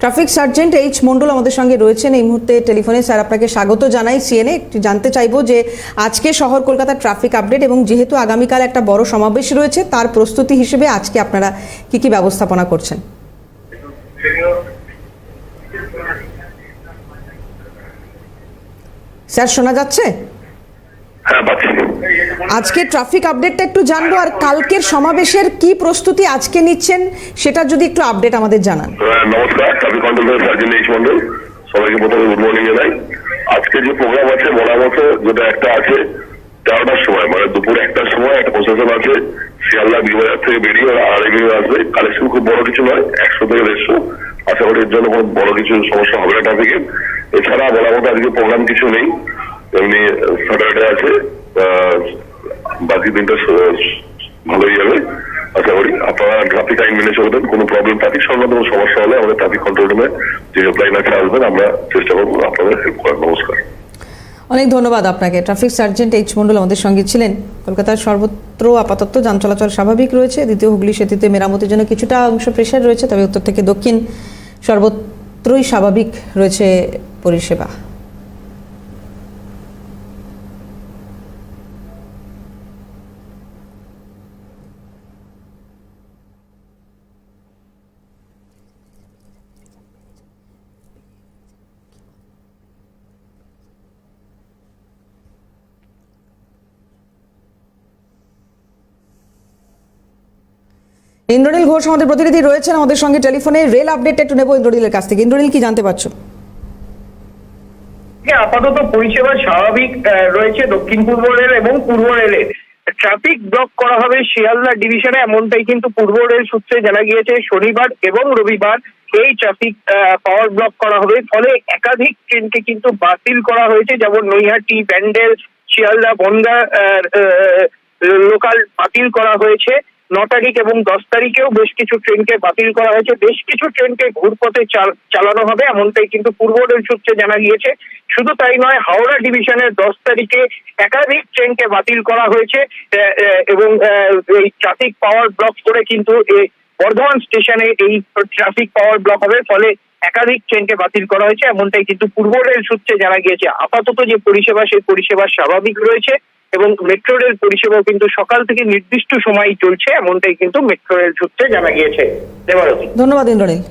Traffic sergeant H Mondal আমাদের সঙ্গে রয়েছেন এই মুহূর্তে টেলিফোনে। স্যার, আপনাকে স্বাগত জানাই সিএনএ একটু জানতে চাইব যে আজকে শহর কলকাতার ট্রাফিক আপডেট এবং যেহেতু আগামীকাল একটা বড় সমাবেশ রয়েছে, তার প্রস্তুতি হিসেবে আজকে আপনারা কি কি ব্যবস্থাপনা করছেন? স্যার, শোনা যাচ্ছে? আজকে ট্রাফিক আপডেটটা একটু জানব, আর কালকের সমাবেশের কি প্রস্তুতি আজকে নিচ্ছেন সেটা যদি একটু আপডেট আমাদের জানান। নমস্কার traffic control sergeant H Mondal সবাইকে প্রথমে গুড মর্নিং জানাই। আজকে যে প্রোগ্রাম আছে, বলা মতো যেটা একটা আছে তেরোটার সময় মানে দুপুর একটার সময় একটা প্রশাসন আছে। শিয়ালদা বিজয়বাজার থেকে বেরিয়ে ওরা আড়াই বেরিয়ে আসবে। কালেকশন খুব বড় কিছু নয়, একশো থেকে দেড়শো। আশা করি এর জন্য কোনো বড় কিছু সমস্যা হবে না ট্রাফিকে এছাড়া বলা মতো আজকে প্রোগ্রাম কিছু নেই। এমনি স্যাটারডে আছে। বাকি দিনটা ভালোই যাবে। আশা করি আপনারা ট্রাফিক আইন মেনে চলবেন, কোনো প্রবলেম ট্রাফিক সংক্রান্ত কোনো সমস্যা হলে আমাদের ট্রাফিক কন্ট্রোল রুমে যে হেল্পলাইন আছে, আসবেন। আমরা চেষ্টা করব আপনাদের হেল্প করার নমস্কার। অনেক ধন্যবাদ আপনাকে। ট্রাফিক সার্জেন্ট এইচ মন্ডল আমাদের সঙ্গে ছিলেন। কলকাতার সর্বত্র আপাতত যান চলাচল স্বাভাবিক রয়েছে। দ্বিতীয় হুগলি সেতুতে মেরামতির জন্য কিছুটা অংশ প্রেশার রয়েছে, তবে উত্তর থেকে দক্ষিণ সর্বত্রই স্বাভাবিক রয়েছে পরিষেবা। ইন্দ্রনীল ঘোষ আমাদের প্রতিনিধি রয়েছেন আমাদের সঙ্গে টেলিফোনে। রেল আপডেট একটু নেব ইন্দ্রনীলের কাছ থেকে। ইন্দ্রনীল কি জানতে পারছ? হ্যাঁ, আপাতত পরিষেবা স্বাভাবিক রয়েছে দক্ষিণ পূর্ব রেল এবং পূর্ব রেলে ট্রাফিক ব্লক করা হবে শিয়ালদা ডিভিশনে এমনটাই কিন্তু পূর্ব রেল সূত্রে জানা গিয়েছে। শনিবার এবং রবিবার এই ট্রাফিক পাওয়ার ব্লক করা হবে। ফলে একাধিক ট্রেনকে কিন্তু বাতিল করা হয়েছে যেমন নৈহাটি ব্যান্ডেল শিয়ালদা বনগা লোকাল বাতিল করা হয়েছে। ন তারিখ এবং দশ তারিখেও বেশ কিছু ট্রেনকে বাতিল করা হয়েছে। বেশ কিছু ট্রেনকে ঘুরপথে চাল- চালানো হবে, এমনটাই কিন্তু পূর্ব রেল সূত্রে জানা গিয়েছে। শুধু তাই নয়, হাওড়া ডিভিশনের দশ তারিখে একাধিক ট্রেনকে বাতিল করা হয়েছে এবং এই ট্রাফিক পাওয়ার ব্লক করে কিন্তু এই বর্ধমান স্টেশনে এই ট্রাফিক পাওয়ার ব্লক হবে, ফলে একাধিক ট্রেনকে বাতিল করা হয়েছে, এমনটাই কিন্তু পূর্ব রেল সূত্রে জানা গিয়েছে। আপাতত যে পরিষেবা, সেই পরিষেবা স্বাভাবিক রয়েছে। এবং মেট্রো রেল পরিষেবা কিন্তু সকাল থেকে নির্দিষ্ট সময় চলছে, এমনটাই কিন্তু মেট্রো রেল সূত্রে জানা গিয়েছে। ধন্যবাদ, ইন্দ্রনীল।